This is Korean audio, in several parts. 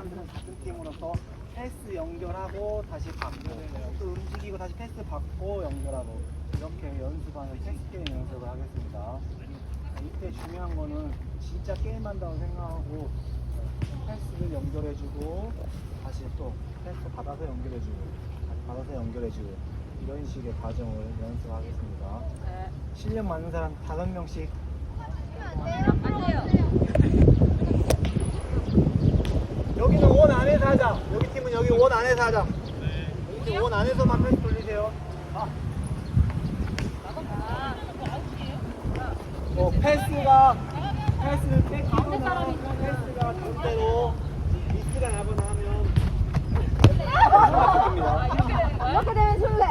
사람들은 같은 팀으로서 패스 연결하고 다시 받고 또 움직이고 다시 패스 받고 연결하고 이렇게 연습하는 패스 게임 연습을 하겠습니다. 이때 중요한 거는 진짜 게임한다고 생각하고 패스를 연결해주고 다시 또 패스 받아서 연결해주고 받아서 연결해주고 이런 식의 과정을 연습하겠습니다. 실력 많은 사람 다섯 명씩 여기는 원 안에서 하자. 여기 팀은 여기 원 안에서 하자. 여기 팀 원 안에서만 패스 돌리세요. 아. 어, 패스가 패스를 뺏기거나 패스가 절대로 미스가 나거나 하면. 이렇게 되면 술래.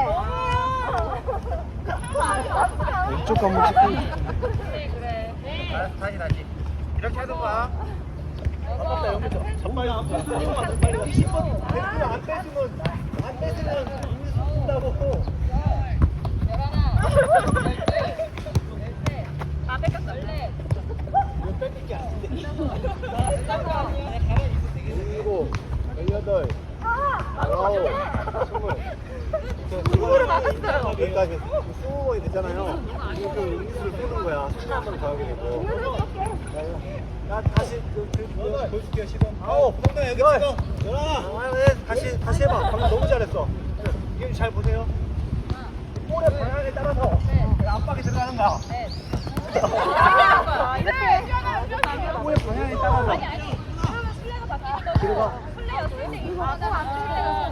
왼쪽 한번 찍고. 알았어, 다시 다시. 이렇게 하던가. 아깝다 여기 저 정말 안 뺐으면 빨리 20번 뺐으면 안 뺐으면 안 뺐으면 이미 쓴다고. 아 맞았어요. 여기까지 스무 번이 됐잖아요. 이거 그 인수를 빼는 거야. 한번더 하게 되고. 나 다시 그, 그, 그 보여줄게요 시범. 아홉, 동동 여기 찍어. 열아. 네, 다시 다시 해봐. 방금 너무 잘했어. 지금 잘 보세요. 볼의 방향에 따라서 압박이 들어가는 거야. 아, 이렇게 볼의 방향에 따라서. 아니 아니 그러면 술래가 바뀌는 들어가. 이거 안안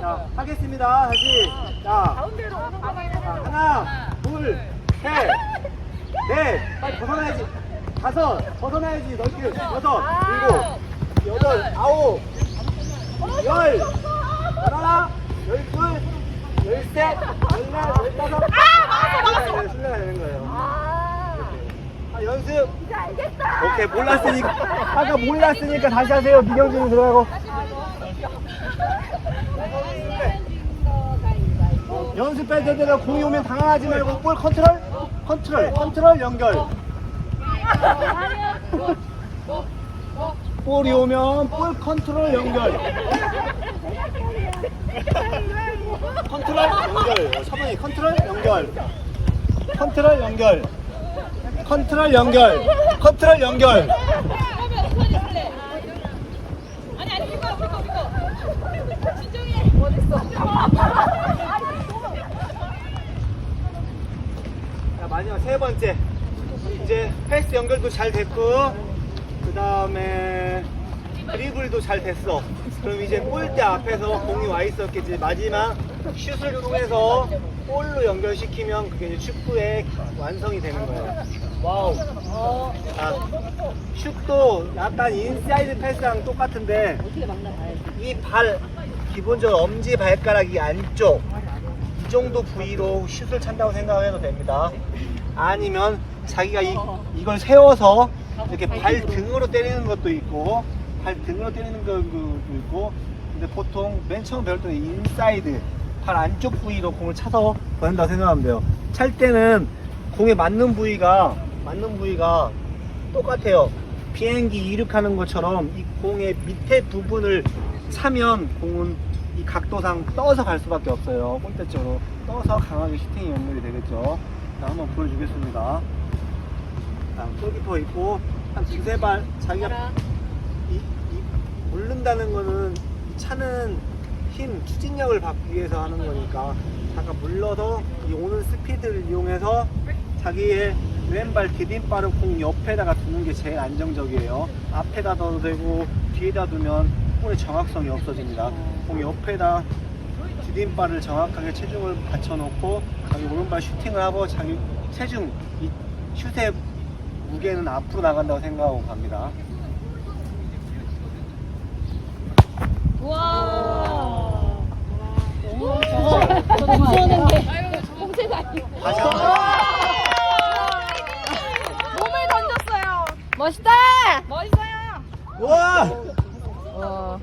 자, 하겠습니다. 다시. 자, 자, 하나, 둘, 셋, 넷. 빨리 벗어나야지. 다섯, 벗어나야지. 넓게. 여섯, 일곱, 여덟, 아홉, 열, 열하나, 열둘, 열셋, 열넷, 열다섯. 아, 맞았어. 순례가 되는 거예요. 아, 연습. 이제 알겠다. 오케이, 몰랐으니까. 아까 몰랐으니까 다시 하세요. 미경준이 들어가고. 연습할 때대로 공이 오면 당황하지 말고 볼 컨트롤, 컨트롤, 컨트롤 연결. 볼이 오면 볼 컨트롤 연결. 컨트롤 연결. 서방이 컨트롤 연결. 컨트롤 연결. 컨트롤 연결. 컨트롤 연결. 아니 아니 이거 이거 이거 진정해 자, 마지막 세 번째. 이제 패스 연결도 잘 됐고, 그 다음에 드리블도 잘 됐어. 그럼 이제 골대 앞에서 공이 와 있었겠지. 마지막 슛을 통해서 골로 연결시키면 그게 이제 축구의 완성이 되는 거예요. 와우. 아, 슛도 약간 인사이드 패스랑 똑같은데, 이 발, 기본적으로 엄지 발가락 이 안쪽, 이 정도 부위로 슛을 찬다고 생각해도 됩니다. 아니면 자기가 이, 이걸 세워서 이렇게 발 등으로 때리는 것도 있고, 발 등으로 때리는 것도 있고, 근데 보통 맨 처음 배울 때는 인사이드, 발 안쪽 부위로 공을 차서 보낸다고 생각하면 돼요. 찰 때는 공에 맞는 부위가, 맞는 부위가 똑같아요. 비행기 이륙하는 것처럼 이 공의 밑에 부분을 차면 공은 이 각도상 떠서 갈 수밖에 없어요. 골대 쪽으로 떠서 강하게 슈팅이 연결이 되겠죠. 자, 한번 보여주겠습니다. 자, 골키퍼 있고 한 두세 발 자기가 이, 이 물른다는 거는 이 차는 힘 추진력을 받기 위해서 하는 거니까 잠깐 물러서 이 오는 스피드를 이용해서 자기의 왼발 디딤발을 공 옆에다가 두는 게 제일 안정적이에요. 앞에다 둬도 되고 뒤에다 두면 볼의 정확성이 없어집니다. 공 옆에다 디딤발을 정확하게 체중을 받쳐놓고 자기 오른발 슈팅을 하고 자기 체중 이 슛의 무게는 앞으로 나간다고 생각하고 갑니다. 우와. 저거 무서웠는데 공세가 아니고 다시 한 번. 몸을 던졌어요. 멋있다. 멋있어요. 우와! 와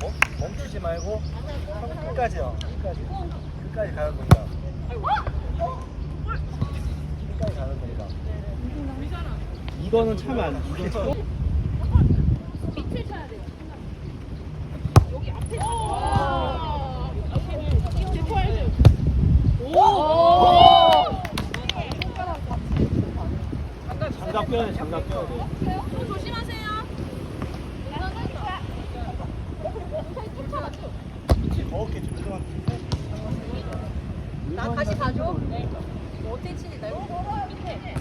멈, 멈추지 말고 끝까지요. 끝까지. 끝까지 가는 겁니다. 끝까지 가는 겁니다. 이거는 차면 안 밑에 쳐야 돼요. 여기 앞에 쳐. 제포해야죠. 오! 장갑 껴야 돼, 장갑 껴야 돼. 손 조심하세요. 어, 다시 가죠. 네. 뭐 어떻게 치지? 나 밑에.